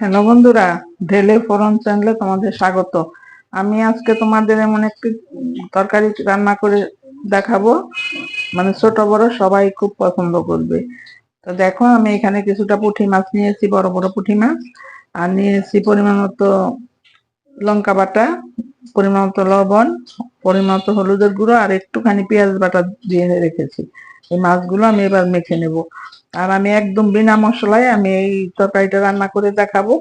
Hello বন্ধুরা ঢেলে ফোরন চ্যানেলে তোমাদের স্বাগত। আমি আজকে তোমাদের এমন একটি তরকারি রান্না করে দেখাবো। মানে ছোট বড় সবাই খুব পছন্দ করবে। তো দেখো, আমি এখানে কিছুটা পুঁটি মাছ নিয়েছি, বড় বড় পুঁটি মাছ। আর নিয়েছি পরিমাণ মতো লঙ্কা বাটা, পরিমাণ মতো লবণ, পরিমাণ মতো হলুদের গুঁড়ো, আর একটুখানি পেঁয়াজ বাটা দিয়ে রেখেছি। এই মাছগুলো আমি এবার মেখে নেব। আর আমি একদম বিনা মশলায় আমি এই তরকারিটা রান্না করে দেখাবো।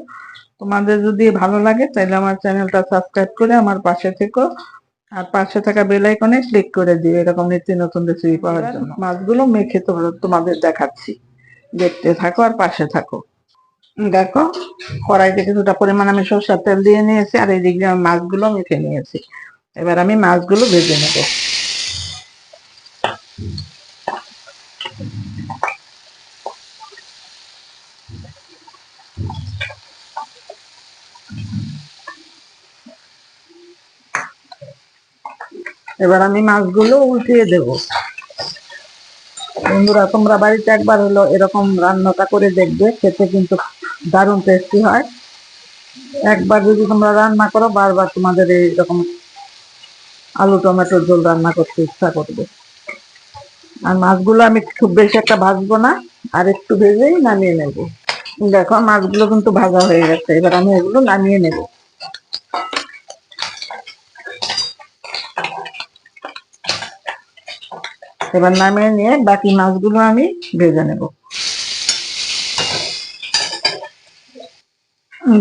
তোমাদের যদি ভালো লাগে তাহলে আমার চ্যানেলটা সাবস্ক্রাইব করে আমার পাশে থেকো। আর পাশে থাকা বেল আইকনে ক্লিক করে দিও, এরকম নিত্য নতুন রেসিপি পাওয়ার জন্য। মাছগুলো মেখে তোমাদের তোমাদের দেখাচ্ছি। দেখতে থাকো আর পাশে থাকো। দেখো, কড়াইতে কিছুটা পরিমাণ আমি সরষের তেল দিয়ে নিয়েছি, আর এইদিকে আমি মাছগুলো মেখে নিয়েছি। এবার আমি মাছগুলো ভেজে নেব। এবার আমি মাছগুলো উল্টিয়ে দেব। বন্ধুরা, তোমরা বাড়িতে একবার হলো এরকম রান্নাটা করে দেখবে, খেতে কিন্তু দারুণ টেস্টি হয়। একবার যদি তোমরা রান্না করো, বারবার তোমাদের এইরকম আলু টমেটোর ঝোল রান্না করতে ইচ্ছা করবে। আর মাছগুলো আমি খুব বেশি একটা ভাজবো না, আর একটু ভেজেই নামিয়ে নেব। দেখো, মাছগুলো কিন্তু ভাজা হয়ে গেছে। এবার আমি এগুলো নামিয়ে নেব। এবার নামিয়ে নিয়ে বাকি মাছগুলো আমি ভেজে নেব।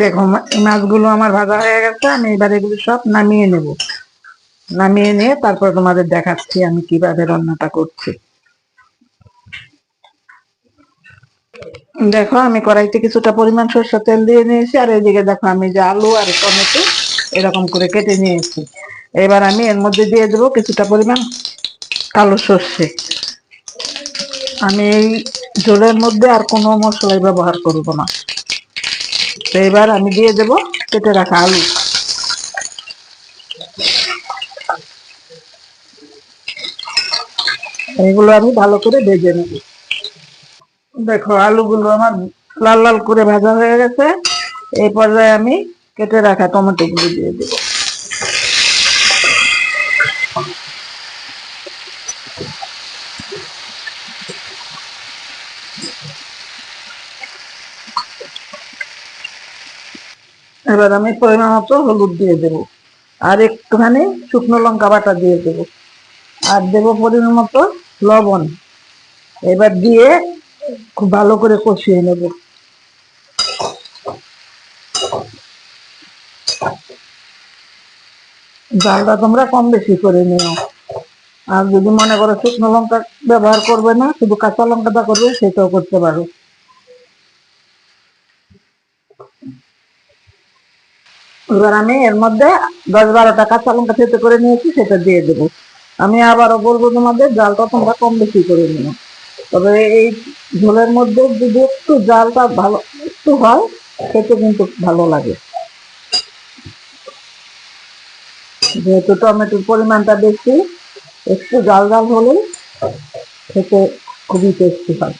দেখো মাছগুলো আমার ভাজা হয়ে গেছে, আমি এবার এগুলো সব নামিয়ে নেব। নামিয়ে নিয়ে তারপর তোমাদের দেখাচ্ছি আমি কীভাবে রান্নাটা করছি। দেখো, আমি কড়াইতে কিছুটা পরিমাণ সরষের তেল দিয়ে নিয়েছি, আর এইদিকে দেখো, আমি যে আলু আর টমেটো এরকম করে কেটে নিয়েছি। এবার আমি এর মধ্যে দিয়ে দেবো কিছুটা পরিমাণ কালো সর্ষে। আমি এই ঝোলের মধ্যে আর কোনো মশলাই ব্যবহার করব না। তো এবার আমি দিয়ে দেব কেটে রাখা আলু। এগুলো আমি ভালো করে ভেজে নেব। দেখো, আলুগুলো আমার লাল লাল করে ভাজা হয়ে গেছে। এই পর্যায়ে আমি কেটে রাখা টমেটো গুলো দিয়ে দেবো। এবার আমি পরিমাণ মতো হলুদ দিয়ে দেব। আর একটুখানি শুকনো লঙ্কা বাটা দিয়ে দেব। আর দেব পরিমাণ মতো লবণ। এবার দিয়ে খুব ভালো করে কষিয়ে নেব। জালটা তোমরা কম বেশি করে নিও। আর যদি মনে করো শুকনো লঙ্কা ব্যবহার করবে না, শুধু কাঁচা লঙ্কাটা করবে, সেটাও করতে পারো। এবার আমি এর মধ্যে দশ বারোটা কাঁচা লঙ্কা থেতে করে নিয়েছি, সেটা দিয়ে দেবো। আমি আবারও বলব তোমাদের, জালটা তোমরা কম বেশি করে নিও। তবে এই ঝোলের মধ্যে যদি একটু জালটা ভালো, একটু হয়, খেতে কিন্তু ভালো লাগে। যেহেতু টমেটোর পরিমাণটা বেশি, একটু জাল জাল হলে খেতে খুবই টেস্টি হয়।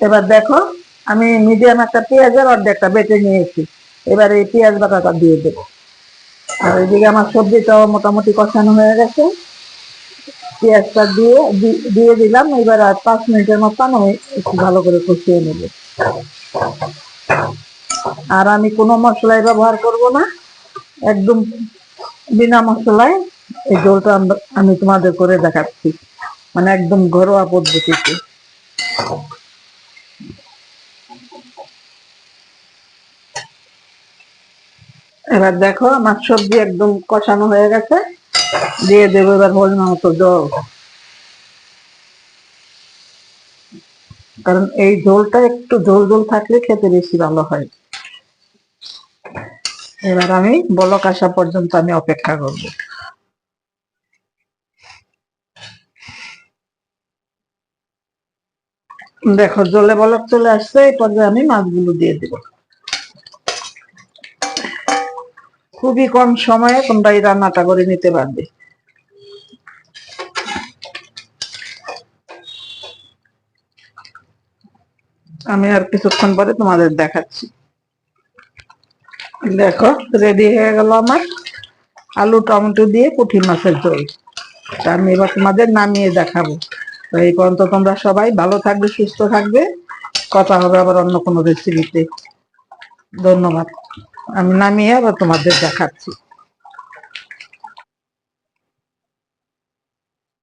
এবার দেখো, আমি মিডিয়াম একটা পেঁয়াজের অর্ধেকটা বেটে নিয়েছি। এবার এই পেঁয়াজ বাটাটা দিয়ে দেবো। আর এদিকে আমার সবজিটাও মোটামুটি কষানো হয়ে গেছে। পেঁয়াজটা দিয়ে দিয়ে দিলাম, এবার আর পাঁচ মিনিটের মতন আমি একটু ভালো করে কষিয়ে নেব। আর আমি কোনো মশলাই ব্যবহার করব না, একদম বিনা মশলায় এই আমরা- আমি তোমাদের করে দেখাচ্ছি। মানে একদম ঘরোয়া পদ্ধতিতে। এবার দেখো, আমার সবজি একদম কষানো হয়ে গেছে। দিয়ে দেবো এবার পরিমাণ মতো জল। কারণ এই ঝোলটা একটু ঝোল ঝোল থাকলে খেতে বেশি ভালো হয়। এবার আমি বলক আসা পর্যন্ত আমি অপেক্ষা করব। দেখো, জলে বলক চলে আসছে এই পর্যায়ে আমি মাছগুলো দিয়ে দেবো। খুবই কম সময়ে তোমরা এই রান্নাটা করে নিতে পারবে। আমি আর কিছুক্ষণ পরে তোমাদের দেখাচ্ছি। দেখো রেডি হয়ে গেল আমার আলু টমেটো দিয়ে পুঁটি মাছের ঝোল। তা আমি এবার তোমাদের নামিয়ে দেখাবো। তো এই পর্যন্ত তোমরা সবাই ভালো থাকবে, সুস্থ থাকবে। কথা হবে আবার অন্য কোনো রেসিপিতে ধন্যবাদ। আমি নামিয়ে আবার তোমাদের দেখাচ্ছি।